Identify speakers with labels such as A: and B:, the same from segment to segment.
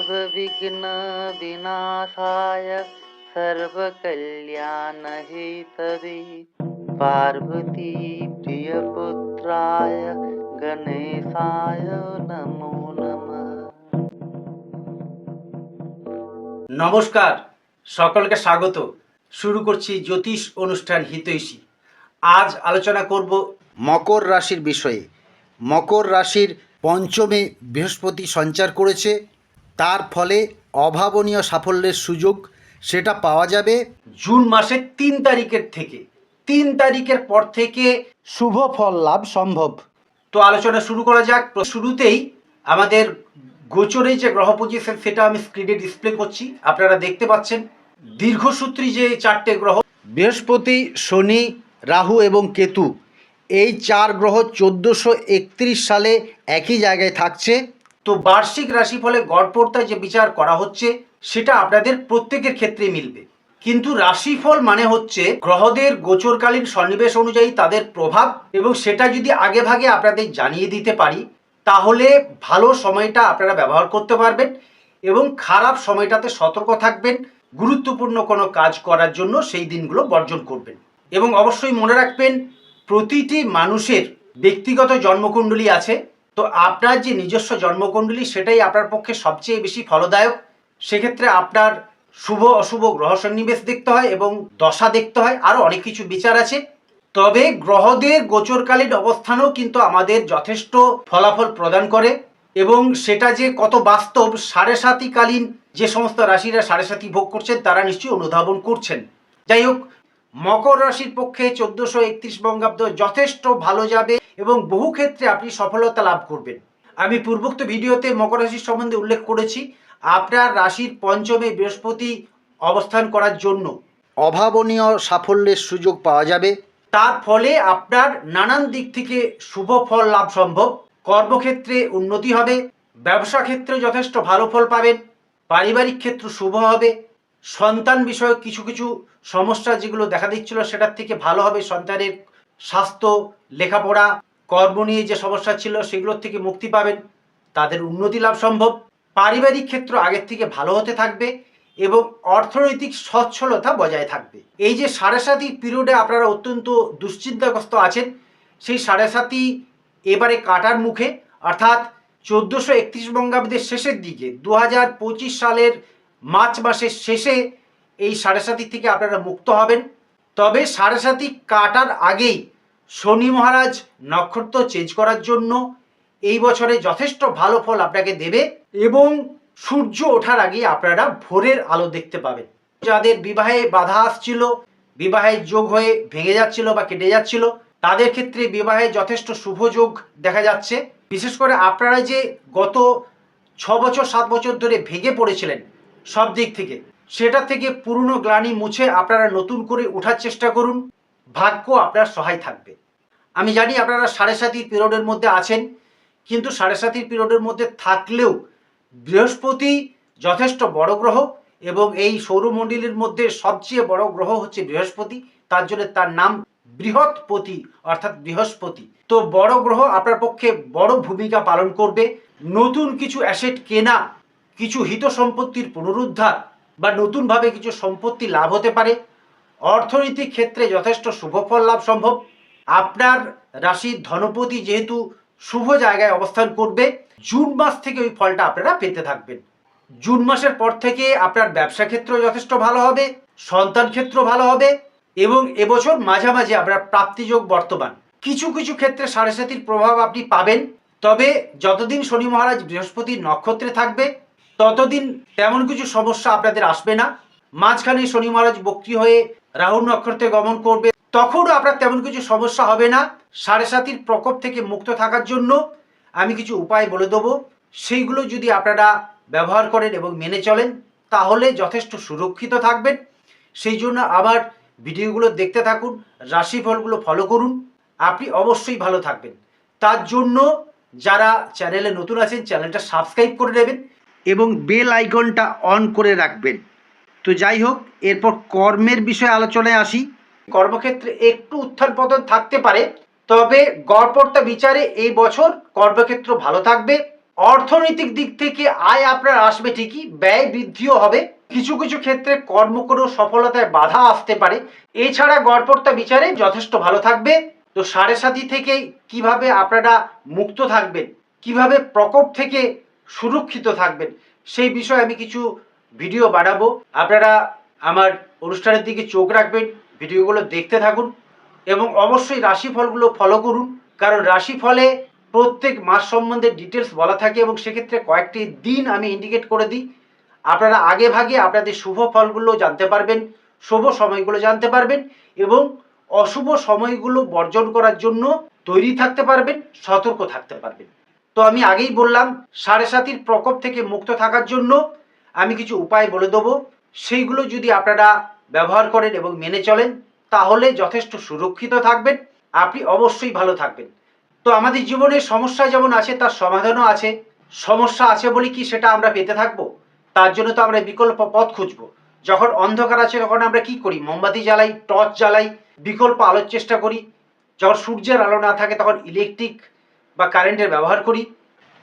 A: सर्वविघ्न विनाशाय सर्वकल्याणहेतवे पार्वती प्रियपुत्राय गणेशाय नमो नमः
B: নমস্কার সকলকে স্বাগত শুরু করছি জ্যোতিষ অনুষ্ঠান হিতৈষী আজ আলোচনা করব মকর রাশির বিষয়ে মকর রাশির পঞ্চমে বৃহস্পতি সঞ্চার করেছে তার ফলে অভাবনীয় সাফল্যের সুযোগ সেটা পাওয়া যাবে। জুন মাসের তিন তারিখের থেকে। তিন তারিখের পর থেকে শুভ ফল লাভ সম্ভব। তো আলোচনা শুরু করা যাক। শুরুতেই আমাদের গোচরে যে গ্রহ পজিশন সেটা আমি স্ক্রিনে ডিসপ্লে করছি। আপনারা দেখতে পাচ্ছেন দীর্ঘসূত্রী যে চারটে গ্রহ। বৃহস্পতি শনি রাহু এবং কেতু এই চার গ্রহ চোদ্দোশো একত্রিশ সালে একই জায়গায় থাকছে। তো বার্ষিক রাশিফলে গড়পড়তা যে বিচার করা হচ্ছে, সেটা আপনাদের প্রত্যেকের ক্ষেত্রে মিলবে। কিন্তু রাশিফল মানে হচ্ছে গ্রহদের গোচরকালীন সন্নিবেশ অনুযায়ী তাদের প্রভাব, এবং সেটা যদি আগে ভাগে আপনাদের জানিয়ে দিতে পারি, তাহলে ভালো সময়টা আপনারা ব্যবহার করতে পারবেন, এবং খারাপ সময়টাতে সতর্ক থাকবেন, গুরুত্বপূর্ণ কোনো কাজ করার জন্য সেই দিনগুলো বর্জন করবেন। এবং অবশ্যই মনে রাখবেন, প্রতিটি মানুষের ব্যক্তিগত জন্মকুণ্ডলী আছে তো আপনার যে নিজস্ব জন্মকুণ্ডলী, সেটাই আপনার পক্ষে সবচেয়ে বেশি ফলদায়ক। সেক্ষেত্রে আপনার শুভ, অশুভ গ্রহ সন্নিবেশ দেখতে হয় এবং দশা দেখতে হয় আরও অনেক কিছু বিচার আছে। তবে গ্রহদের গোচরকালীন অবস্থানও কিন্তু আমাদের যথেষ্ট ফলাফল প্রদান করে এবং সেটা যে কত বাস্তব, সাড়ে সাতিকালীন যে সমস্ত রাশিরা সাড়ে সাতি ভোগ করছেন, তারা নিশ্চয়ই অনুধাবন করছেন। যাই হোক, মকর রাশির পক্ষে চোদ্দশো একত্রিশ বঙ্গাব্দ যথেষ্ট ভালো যাবে। এবং বহু ক্ষেত্রে আপনি সফলতা লাভ করবেন। আমি পূর্বোক্ত ভিডিওতে মকর রাশির সম্বন্ধে উল্লেখ করেছি, আপনার রাশির পঞ্চমে বৃহস্পতি অবস্থান করার জন্য অভাবনীয় সাফল্যের সুযোগ পাওয়া যাবে। তার ফলে আপনার নানান দিক থেকে শুভ ফল লাভ সম্ভব। কর্মক্ষেত্রে উন্নতি হবে, ব্যবসা ক্ষেত্রে যথেষ্ট ভালো ফল পাবেন, পারিবারিক ক্ষেত্র শুভ হবে, সন্তান বিষয়ক কিছু কিছু সমস্যা যেগুলো দেখা দিচ্ছিল সেটার থেকে ভালো হবে সন্তানের স্বাস্থ্য, লেখাপড়া, কর্ম নিয়ে যে সমস্যা ছিল সেগুলোর থেকে মুক্তি পাবেন। তাদের উন্নতি লাভ সম্ভব। পারিবারিক ক্ষেত্র আগের থেকে ভালো হতে থাকবে এবং অর্থনৈতিক সচ্ছলতা বজায় থাকবে। এই যে সাড়ে সাতি পিরিয়ডে আপনারা অত্যন্ত দুশ্চিন্তাগ্রস্ত আছেন, সেই সাড়ে সাতি এবারে কাটার মুখে, অর্থাৎ চোদ্দোশো একত্রিশ বঙ্গাব্দের শেষের দিকে দু হাজার পঁচিশ সালের মার্চ মাসের শেষে এই সাড়ে সাতি থেকে আপনারা মুক্ত হবেন। তবে সাড়ে সাতি কাটার আগেই শনি মহারাজ নক্ষত্র চেঞ্জ করার জন্য এই বছরে যথেষ্ট ভালো ফল আপনাকে দেবে এবং সূর্য ওঠার আগে আপনারা ভোরের আলো দেখতে পাবেন। যাদের বিবাহে বাধা আসছিল, বিবাহের যোগ হয়ে ভেঙে যাচ্ছিল বা কেটে যাচ্ছিল, তাদের ক্ষেত্রে বিবাহে যথেষ্ট শুভ যোগ দেখা যাচ্ছে। বিশেষ করে আপনারা যে গত ছ বছর, সাত বছর ধরে ভেঙে পড়েছিলেন সব দিক থেকে সেটা থেকে পুরনো গ্লানি মুছে আপনারা নতুন করে ওঠার চেষ্টা করুন। ভাগ্য আপনার সহায় থাকবে। আমি জানি আপনারা সাড়ে সাতির পিরিয়ডের মধ্যে আছেন, কিন্তু সাড়ে সাতির পিরিয়ডের মধ্যে থাকলেও বৃহস্পতি যথেষ্ট বড় গ্রহ এবং এই সৌরমণ্ডলীর মধ্যে সবচেয়ে বড় গ্রহ হচ্ছে বৃহস্পতি। তার জন্য তার নাম বৃহৎপতি, অর্থাৎ বৃহস্পতি। তো বড় গ্রহ আপনার পক্ষে বড় ভূমিকা পালন করবে। নতুন কিছু অ্যাসেট কেনা, কিছু হিত সম্পত্তির পুনরুদ্ধার বা নতুনভাবে কিছু সম্পত্তি লাভ হতে পারে। অর্থনৈতিক ক্ষেত্রে যথেষ্ট শুভফল লাভ সম্ভব। আপনার রাশির ধনপতি যেহেতু শুভ জায়গায় অবস্থান করবে, জুন মাস থেকে ওই ফলটা আপনারা পেতে থাকবেন। জুন মাসের পর থেকে আপনার ব্যবসা ক্ষেত্র যথেষ্ট ভালো হবে, সন্তান ক্ষেত্র ভালো হবে এবং এবছর মাঝামাঝি আপনার প্রাপ্তিযোগ বর্তমান। কিছু কিছু ক্ষেত্রে সাড়ে সাতির প্রভাব আপনি পাবেন, তবে যতদিন শনি মহারাজ বৃহস্পতির নক্ষত্রে থাকবে ততদিন তেমন কিছু সমস্যা আপনাদের আসবে না। মাঝখানে শনি মহারাজ বক্রি হয়ে রাহুর নক্ষত্রে গমন করবে। তখনও আপনার তেমন কিছু সমস্যা হবে না। সাড়ে সাতির প্রকোপ থেকে মুক্ত থাকার জন্য আমি কিছু উপায় বলে দেবো। সেইগুলো যদি আপনারা ব্যবহার করেন এবং মেনে চলেন, তাহলে যথেষ্ট সুরক্ষিত থাকবেন। সেই জন্য আবার ভিডিওগুলো দেখতে থাকুন, রাশিফলগুলো ফলো করুন। আপনি অবশ্যই ভালো থাকবেন। তার জন্য যারা চ্যানেলে নতুন আছেন, চ্যানেলটা সাবস্ক্রাইব করে নেবেন। এবং বেল আইকনটা অন করে রাখবেন। তো যাই হোক, এরপর কর্মের বিষয়ে আলোচনায় আসি। কর্মক্ষেত্রে একটু উত্থান পতন থাকতে পারে, তবে গড়পড়তা বিচারে এই বছর কর্মক্ষেত্র ভালো থাকবে। অর্থনৈতিক দিক থেকে আয় আপনার আসবে ঠিকই, ব্যয় বৃদ্ধিও হবে। কিছু কিছু ক্ষেত্রে কর্ম করেও সফলতায় বাধা আসতে পারে। এছাড়া গড়পড়তা বিচারে যথেষ্ট ভালো থাকবে। তো সাড়ে সাথী থেকে কীভাবে আপনারা মুক্ত থাকবেন, কীভাবে প্রকোপ থেকে সুরক্ষিত থাকবেন। সেই বিষয়ে আমি কিছু ভিডিও বানাবো। আপনারা আমার অনুষ্ঠানের দিকে চোখ রাখবেন, ভিডিওগুলো দেখতে থাকুন এবং অবশ্যই রাশিফলগুলো ফলো করুন। কারণ রাশিফলে প্রত্যেক মাস সম্বন্ধে ডিটেলস বলা থাকে এবং সেক্ষেত্রে কয়েকটি দিন আমি ইন্ডিকেট করে দিই। আপনারা আগে ভাগে আপনাদের শুভ ফলগুলো জানতে পারবেন, শুভ সময়গুলো জানতে পারবেন এবং অশুভ সময়গুলো বর্জন করার জন্য তৈরি থাকতে পারবেন, সতর্ক থাকতে পারবেন। তো আমি আগেই বললাম, সাড়ে সাতির প্রকোপ থেকে মুক্ত থাকার জন্য আমি কিছু উপায় বলে দেবো। সেইগুলো যদি আপনারা ব্যবহার করেন এবং মেনে চলেন, তাহলে যথেষ্ট সুরক্ষিত থাকবেন। আপনি অবশ্যই ভালো থাকবেন। তো আমাদের জীবনে সমস্যা যেমন আছে, তার সমাধানও আছে। সমস্যা আছে বলে কি সেটা আমরা পেতে থাকব? তার জন্য তো আমরা বিকল্প পথ খুঁজবো। যখন অন্ধকার আছে, তখন আমরা কি করি? মোমবাতি জ্বালাই, টর্চ জ্বালাই, বিকল্প আলোর চেষ্টা করি। যখন সূর্যের আলো না থাকে, তখন ইলেকট্রিক বা কারেন্টের ব্যবহার করি।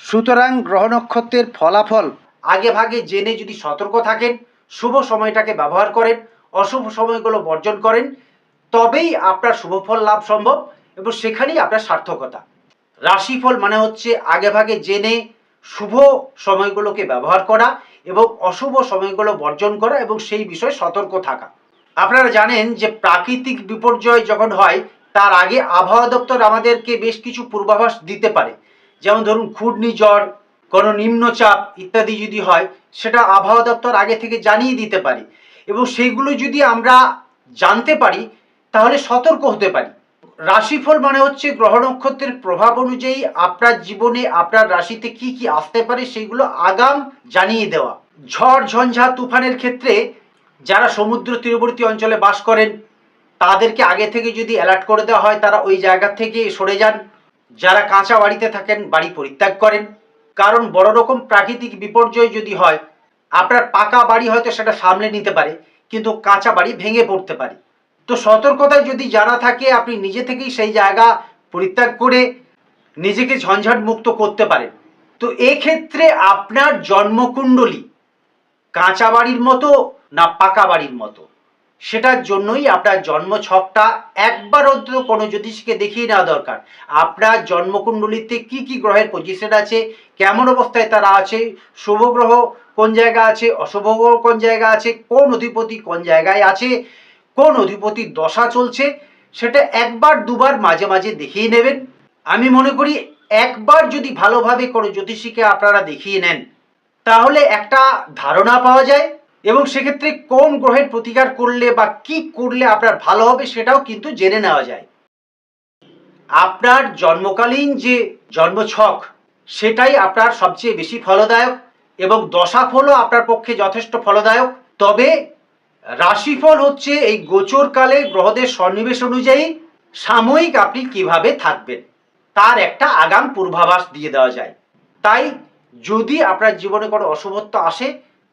B: সুতরাং গ্রহ নক্ষত্রের ফলাফল আগে ভাগে জেনে যদি সতর্ক থাকেন শুভ সময়টাকে ব্যবহার করেন অশুভ সময়গুলো বর্জন করেন তবেই আপনার শুভ ফল লাভ সম্ভব এবং সেখানেই আপনার সার্থকতা। রাশিফল মানে হচ্ছে আগে ভাগে জেনে শুভ সময়গুলোকে ব্যবহার করা এবং অশুভ সময়গুলো বর্জন করা এবং সেই বিষয়ে সতর্ক থাকা। আপনারা জানেন যে প্রাকৃতিক বিপর্যয় যখন হয় তার আগে আবহাওয়া দপ্তর আমাদেরকে বেশ কিছু পূর্বাভাস দিতে পারে। যেমন ধরুন ঘূর্ণিঝড় কোনো নিম্নচাপ ইত্যাদি যদি হয়, সেটা আবহাওয়া দপ্তর আগে থেকে জানিয়ে দিতে পারে। এবং সেইগুলো যদি আমরা জানতে পারি, তাহলে সতর্ক হতে পারি। রাশিফল মানে হচ্ছে গ্রহ নক্ষত্রের প্রভাব অনুযায়ী আপনার জীবনে আপনার রাশিতে কি কি আসতে পারে, সেগুলো আগাম জানিয়ে দেওয়া। ঝড়, ঝঞ্ঝা, তুফানের ক্ষেত্রে যারা সমুদ্র তীরবর্তী অঞ্চলে বাস করেন তাদেরকে আগে থেকে যদি অ্যালার্ট করে দেওয়া হয়, তারা ওই জায়গা থেকে সরে যান। যারা কাঁচা বাড়িতে থাকেন, বাড়ি পরিত্যাগ করেন। কারণ বড় রকম প্রাকৃতিক বিপর্যয় যদি হয়, আপনার পাকা বাড়ি হয়তো সেটা সামলে নিতে পারে, কিন্তু কাঁচা বাড়ি ভেঙে পড়তে পারে। তো সতর্কতায় যদি জানা থাকে, আপনি নিজে থেকেই সেই জায়গা পরিত্যাগ করে নিজেকে ঝঞ্ঝাট মুক্ত করতে পারেন। তো এক্ষেত্রে আপনার জন্মকুণ্ডলী কাঁচা বাড়ির মতো না পাকা বাড়ির মতো? সেটার জন্যই আপনার জন্ম ছকটা একবার অন্তত কোনো জ্যোতিষীকে দেখিয়ে নেওয়া দরকার। আপনার জন্মকুণ্ডলিতে কি কি গ্রহের পজিশন আছে, কেমন অবস্থায় তারা আছে, শুভ গ্রহ কোন জায়গা আছে, অশুভ গ্রহ কোন জায়গা আছে, কোন অধিপতি কোন জায়গায় আছে, কোন অধিপতির দশা চলছে, সেটা একবার দুবার মাঝে মাঝে দেখিয়ে নেবেন। আমি মনে করি একবার যদি ভালোভাবে কোনো জ্যোতিষীকে আপনারা দেখিয়ে নেন, তাহলে একটা ধারণা পাওয়া যায়। এবং সেক্ষেত্রে কোন গ্রহের প্রতিকার করলে বা কি করলে আপনার ভালো হবে সেটাও কিন্তু জেনে নেওয়া যায়। আপনার জন্মকালীন যে জন্মছক, সেটাই আপনার সবচেয়ে বেশি ফলদায়ক এবং দশাফলও আপনার পক্ষে যথেষ্ট ফলদায়ক। তবে রাশিফল হচ্ছে এই গোচরকালে গ্রহদের সন্নিবেশ অনুযায়ী সাময়িক আপনি কীভাবে থাকবেন, তার একটা আগাম পূর্বাভাস দিয়ে দেওয়া যায়। তাই যদি আপনার জীবনে কোনো অশুভত্ব আসে,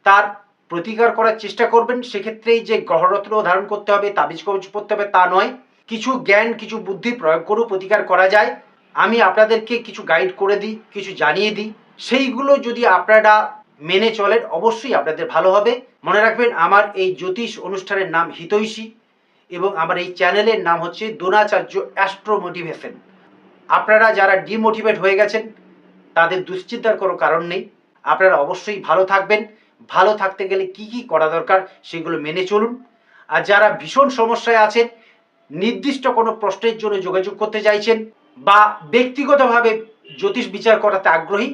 B: তার প্রতিকার করার চেষ্টা করবেন সেক্ষেত্রে এই যে গ্রহরত্ন ধারণ করতে হবে তাবিজ কবজ পড়তে হবে তা নয়। কিছু জ্ঞান, কিছু বুদ্ধি প্রয়োগ করেও প্রতিকার করা যায়। আমি আপনাদেরকে কিছু গাইড করে দিই, কিছু জানিয়ে দিই। সেইগুলো যদি আপনারা মেনে চলেন, অবশ্যই আপনাদের ভালো হবে। মনে রাখবেন, আমার এই জ্যোতিষ অনুষ্ঠানের নাম হিতৈষী এবং আমার এই চ্যানেলের নাম হচ্ছে দ্রোণাচার্য অ্যাস্ট্রো মোটিভেশন। আপনারা যারা ডিমোটিভেট হয়ে গেছেন, তাদের দুশ্চিন্তার কোনো কারণ নেই। আপনারা অবশ্যই ভালো থাকবেন। ভালো থাকতে গেলে কি কি করা দরকার সেগুলো মেনে চলুন। আর যারা ভীষণ সমস্যায় আছেন, নির্দিষ্ট কোনো প্রশ্নের জন্য যোগাযোগ করতে চাইছেন বা ব্যক্তিগতভাবে জ্যোতিষ বিচার করাতে আগ্রহী,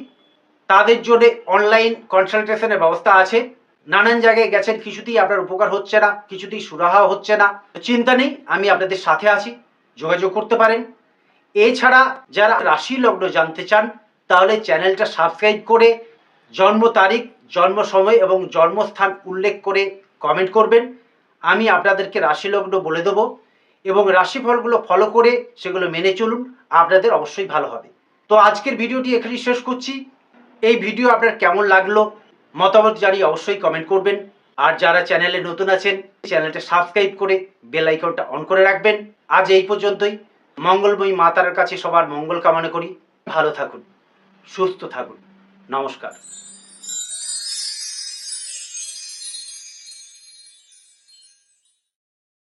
B: তাদের জন্য অনলাইন কনসালটেশনের ব্যবস্থা আছে। নানান জায়গায় গেছেন, কিছুতেই আপনার উপকার হচ্ছে না, কিছুতেই সুরাহা হচ্ছে না। চিন্তা নেই, আমি আপনাদের সাথে আছি, যোগাযোগ করতে পারেন। এছাড়া যারা রাশি লগ্ন জানতে চান, তাহলে চ্যানেলটা সাবস্ক্রাইব করে জন্ম তারিখ, জন্ম সময় এবং জন্মস্থান উল্লেখ করে কমেন্ট করবেন। আমি আপনাদেরকে রাশি লগ্ন বলে দেবো এবং রাশিফলগুলো ফলো করে সেগুলো মেনে চলুন, আপনাদের অবশ্যই ভালো হবে। তো আজকের ভিডিওটি এখানেই শেষ করছি। এই ভিডিও আপনার কেমন লাগল, মতামত জানিয়ে অবশ্যই কমেন্ট করবেন। আর যারা চ্যানেলে নতুন আছেন চ্যানেলটা সাবস্ক্রাইব করে বেল আইকনটা অন করে রাখবেন। আজ এই পর্যন্তই। মঙ্গলময়ী মাতার কাছে সবার মঙ্গল কামনা করি। ভালো থাকুন, সুস্থ থাকুন। নমস্কার।